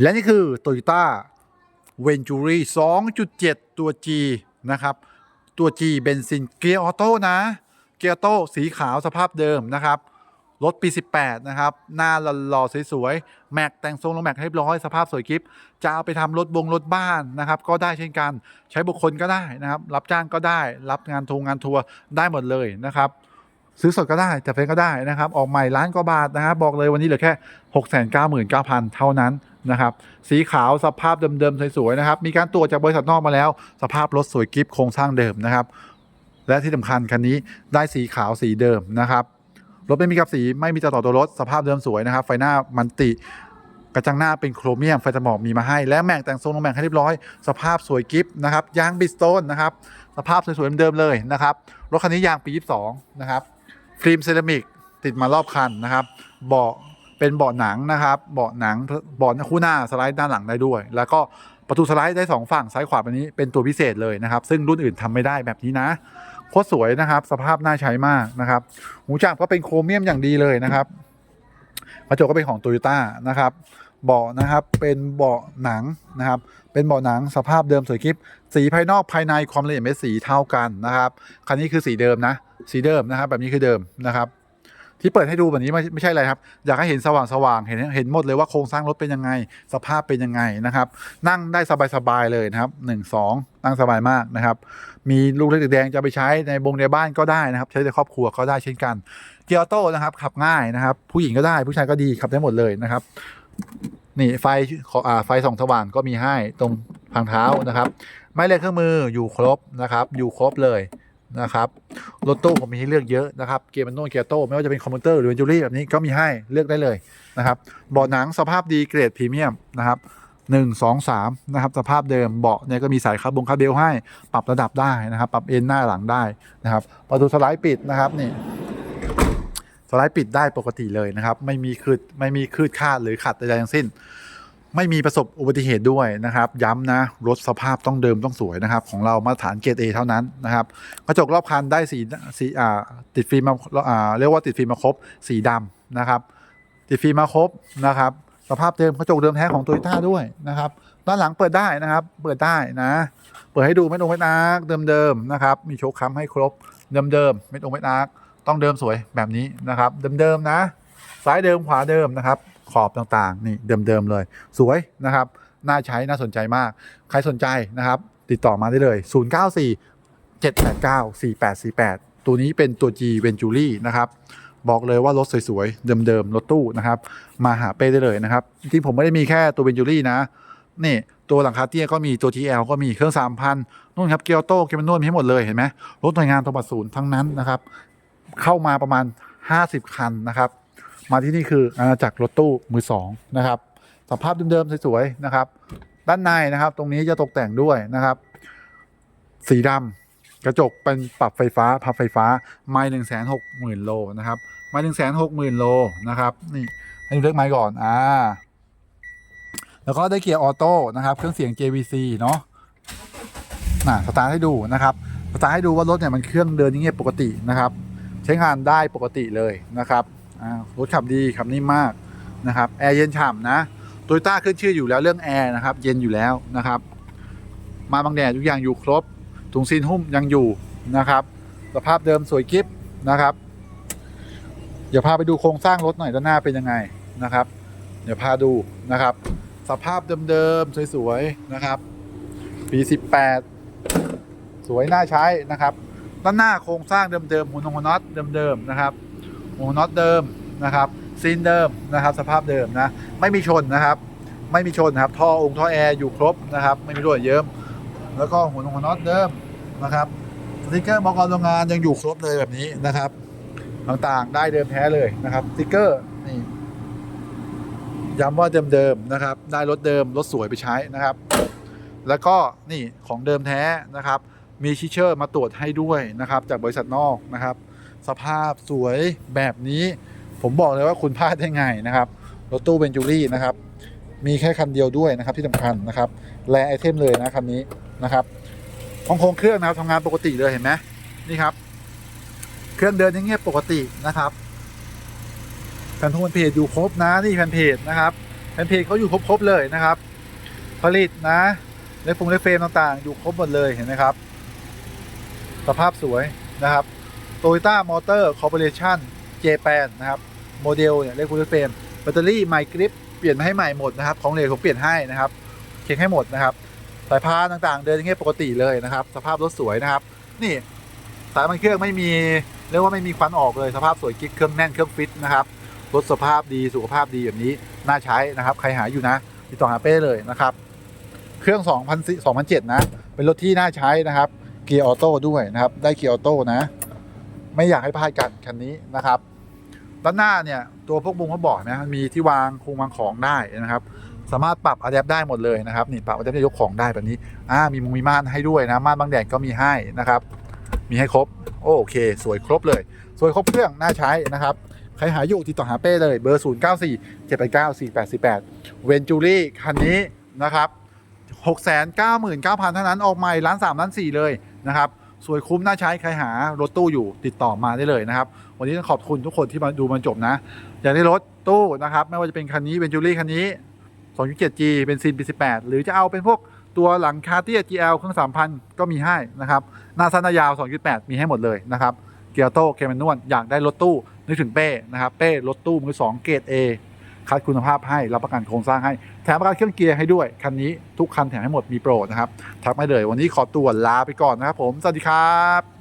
และนี่คือ Toyota Venturi 2.7 ตัว G นะครับ ตัว G เบนซินเกียร์ออโต้นะ เกียร์ออโต้สีขาวสภาพเดิมนะครับ รถปี 18 นะครับ หน้าหล่อๆสวยๆ แม็กแต่งทรงลงแม็กให้ร้อยสภาพสวยกริปจะเอาไปทำรถบงรถบ้านนะครับ ก็ได้เช่นกัน ใช้บุคคลก็ได้นะครับ รับจ้างก็ได้ รับงานทงงานทัวร์ได้หมดเลยนะครับซื้อสดก็ได้จัดเฟรนก็ได้นะครับ ออกใหม่ล้านกว่าบาทนะครับ บอกเลยวันนี้เหลือแค่ 6 9 9 0 0 0 เท่านั้น นะครับสีขาวสภาพเดิมๆสวยๆนะครับมีการตรวจจากบริษัทนอกมาแล้ว สภาพรถสวยกริปโครงสร้างเดิมนะครับ และที่สำคัญคันนี้ได้สีขาวสีเดิมนะครับรถไม่มีกับสีไม่มีต่อต่อตัวรถสภาพเดิมสวยนะครับ ไฟหน้ามันติกระจังหน้าเป็นโครเมียมไฟสมองมีมาให้ และแม็กแต่งทรงลงแม็กให้เรียบร้อย สภาพสวยกิฟนะครับยางบิสโตนนะครับสภาพสวยๆเดิมเลยนะครับรถคันนี้ยางปี 22 นะครับฟิล์มเซรามิกติดมารอบคันนะครับเบาะ เป็นเบาะหนังนะครับเบาะหนังเบาะคู่หน้าสไลด์ด้านหลังได้ด้วย แล้วก็ประตูสไลด์ได้สองฝั่งซ้ายขวาแบบนี้เป็นตัวพิเศษเลยนะครับ ซึ่งรุ่นอื่นทำไม่ได้แบบนี้นะโคตรสวยนะครับ สภาพน่าใช้มากนะครับ หูจับก็เป็นโครเมียมอย่างดีเลยนะครับกระจกก็เป็นของโตโยต้านะครับเบาะนะครับเป็นเบาะหนังนะครับ เป็นเบาะหนังสภาพเดิมสวยกริบสีภายนอกภายในความละเอียดเม็ดสีเท่ากันนะครับ คันนี้คือสีเดิมนะ สีเดิมนะครับ แบบนี้คือเดิมนะครับ ที่เปิดให้ดูแบบนี้ไม่ไม่ใช่อะไรครับ อยากให้เห็นสว่างสว่างเห็นเห็นหมดเลยว่าโครงสร้างรถเป็นยังไง สภาพเป็นยังไงนะครับ นั่งได้สบายๆเลยนะครับหนึ่งสองนั่งสบายมากนะครับ มีลูกเล็กแดงจะไปใช้ในบงในบ้านก็ได้นะครับ ใช้ในครอบครัวก็ได้เช่นกัน เกียร์ออโต้นะครับขับง่ายนะครับ ผู้หญิงก็ได้ผู้ชายก็ดีขับได้หมดเลยนะครับนี่ไฟขออ่าไฟส่องสว่างก็มีให้ตรงทางเท้านะครับ ไม้เลือกเครื่องมืออยู่ครบนะครับ อยู่ครบเลย นะครับรถตู้ผมมีให้เลือกเยอะนะครับเกียร์มันโน่เกียร์โต้ไม่ว่าจะเป็นคอมพิวเตอร์หรือจูรี่แบบนี้ก็มีให้เลือกได้เลยนะครับเบาะหนังสภาพดีเกรดพรีเมียมนะครับหนึ่งสองสามนะครับสภาพเดิมเบาะเนี่ยก็มีสายคาร์บงคาร์เบลให้ปรับระดับได้นะครับปรับเอ็นหน้าหลังได้นะครับประตูสไลด์ปิดนะครับนี่สไลด์ปิดได้ปกติเลยนะครับไม่มีคืดไม่มีคืดคาดหรือขัดใดๆทั้งสิ้น ไม่มีประสบอุบัติเหตุด้วยนะครับ ย้ำนะ รถสภาพต้องเดิมต้องสวยนะครับ ของเรามาตรฐานเกรด A เท่านั้นนะครับกระจกรอบคันได้สีสีอ่าติดฟิล์มมาอ่าเรียกว่าติดฟิล์มมาครบสีดำนะครับ ติดฟิล์มมาครบนะครับ สภาพเดิมกระจกเดิมแท้ของโตโยต้าด้วยนะครับด้านหลังเปิดได้นะครับ เปิดได้นะ เปิดให้ดูไม่ตรงไม่นักเดิมๆนะครับ มีโชคค้ำให้ครบเดิมๆไม่ตรงไม่นักต้องเดิมสวยแบบนี้นะครับ เดิมๆนะซ้ายเดิมขวาเดิมนะครับ ขอบต่างๆ นี่เดิมๆเลย สวยนะครับ น่าใช้น่าสนใจมาก ใครสนใจนะครับ ติดต่อมาได้เลย 094 789 4848 ตัวนี้เป็นตัว G Venturi นะครับบอกเลยว่ารถสวยๆ เดิมๆ รถตู้นะครับ มาหาเป้ได้เลยนะครับ จริงผมไม่ได้มีแค่ตัว Venturi นะ นี่ตัวหลังคาเตี้ยก็มีตัว TL ก็มีเครื่อง3,000นู่นครับเกียร์โต้เกียร์มันนวดมีให้หมดเลยเห็นไหมรถหน่วยงานตบัดศูนย์ทั้งนั้นนะครับ เข้ามาประมาณ 50 คันนะครับ มาที่นี่คืออาณาจักรรถตู้มือสองนะครับสภาพเดิมๆสวยๆนะครับ ด้านในนะครับ ตรงนี้จะตกแต่งด้วยนะครับ สีดำกระจกเป็นปรับไฟฟ้าพับไฟฟ้าไม่หนึ่งแสนหกหมื่นโลนะครับไม่หนึ่งแสนหกหมื่นโลนะครับนี่ให้ดูเลขไม้ก่อนอ่าแล้วก็ได้เกียร์ออโต้นะครับ เครื่องเสียง JVC เนาะน่ะสตาร์ทให้ดูนะครับสตาร์ทให้ดูว่ารถเนี่ยมันเครื่องเดินเงียบปกตินะครับ ใช้งานได้ปกติเลยนะครับ รถขับดีขับนิ่มมากนะครับแอร์เย็นฉ่ำนะโตโยต้าขึ้นชื่ออยู่แล้วเรื่องแอร์นะครับเย็นอยู่แล้วนะครับมาบางแดดทุกอย่างอยู่ครบถุงซีนหุ้มยังอยู่นะครับ สภาพเดิมสวยกิฟนะครับ เดี๋ยวพาไปดูโครงสร้างรถหน่อยด้านหน้าเป็นยังไงนะครับ เดี๋ยวพาดูนะครับ สภาพเดิมๆสวยๆนะครับปี18 สวยน่าใช้นะครับ ด้านหน้าโครงสร้างเดิมๆหัวน็อตเดิมๆนะครับ หัวน็อตเดิมนะครับซีนเดิมนะครับ สภาพเดิมนะ ไม่มีชนนะครับ ไม่มีชนนะครับ ท่อองค์ท่อแอร์อยู่ครบนะครับ ไม่มีรั่วเยิ้มแล้วก็หัวน็อตเดิมนะครับสติกเกอร์บอกโรงงานยังอยู่ครบเลยแบบนี้นะครับ ต่างๆได้เดิมแท้เลยนะครับสติกเกอร์นี่ย้ำว่าเดิมๆนะครับ ได้รถเดิมรถสวยไปใช้นะครับ แล้วก็นี่ของเดิมแท้นะครับ มีชิเชอร์มาตรวจให้ด้วยนะครับ จากบริษัทนอกนะครับ สภาพสวยแบบนี้ ผมบอกเลยว่าคุณพลาดได้ไงนะครับรถตู้เบนจูรี่นะครับ มีแค่คันเดียวด้วยนะครับที่สำคัญนะครับ แลไอเทมเลยนะคันนี้นะครับของโครงเครื่องนะครับทำงานปกติเลยเห็นไหมนี่ครับ เครื่องเดินยังเงียบปกตินะครับแผ่นทุนเพจอยู่ครบนะนี่แผ่นเพจนะครับนเพจเขาอยู่ครบๆเลยนะครับ ผลิตนะเลฟฟงเลฟเฟรมต่างๆ อยู่ครบหมดเลยเห็นไหมครับ สภาพสวยนะครับ Toyota Motor Corporation Japan นนะครับโมเดลเนี่ยเลฟฟงเลฟเฟรมแบตเตอรี่ไมกริปเปลี่ยนมาให้ใหม่หมดนะครับ ของเหลวผมเปลี่ยนให้นะครับ เช็คให้หมดนะครับ สายพานต่างๆ เดินอย่างเงี้ยปกติเลยนะครับ สภาพรถสวยนะครับ นี่สายมันเครื่องไม่มีเรียกว่าไม่มีควันออกเลยสภาพสวยกิ๊กเครื่องแน่นเครื่องฟิตนะครับรถสภาพดีสุขภาพดีแบบนี้น่าใช้นะครับ ใครหาอยู่นะติดต่อหาเป้เลยนะครับ เครื่อง2,000 2007 นะ เป็นรถที่น่าใช้นะครับ เกียร์ออโต้ด้วยนะครับ ได้เกียร์ออโต้นะ ไม่อยากให้พลาดกันคันนี้นะครับ ด้านหน้าเนี่ยตัวพวกบุงเขาบอกนะมีที่วางคุมวางของได้นะครับ สามารถปรับอะแดปได้หมดเลยนะครับนี่ปรับอะแดปได้ยกของได้แบบนี้อ่ามีมุงมีม่านให้ด้วยนะม่านบางแดดก็มีให้นะครับ มีให้ครบโอเค สวยครบเลย สวยครบเครื่องน่าใช้นะครับใครหาอยู่ติดต่อหาเป้เลยเบอร์ 0 9 4 7 8 9 4 8 4 8 เวนจูรี่คันนี้นะครับ 699,000 เท่านั้นออกใหม่ล้าน3ล้าน4เลยนะครับ สวยคุ้มน่าใช้ใครหารถตู้อยู่ติดต่อมาได้เลยนะครับ วันนี้ต้องขอบคุณทุกคนที่มาดูมันจบนะ อยากได้รถตู้นะครับ ไม่ว่าจะเป็นคันนี้เวนจูรี่คันนี้ 2.7G เป็นซีนปี18 หรือจะเอาเป็นพวกตัวหลังคาเตีย GL เครื่อง 3,000 ก็มีให้นะครับหน้าสั้นหน้ายาว 2.8 มีให้หมดเลยนะครับเกียร์โต้เคมันนวลอยากได้รถตู้นึกถึงเป้นะครับเป้รถตู้มือสองเกรด A คัดคุณภาพให้รับประกันโครงสร้างให้แถมประกันเครื่องเกียร์ให้ด้วย คันนี้ทุกคันแถมให้หมดมีโปรนะครับทักมาเลยวันนี้ขอตัวลาไปก่อนนะครับผมสวัสดีครับ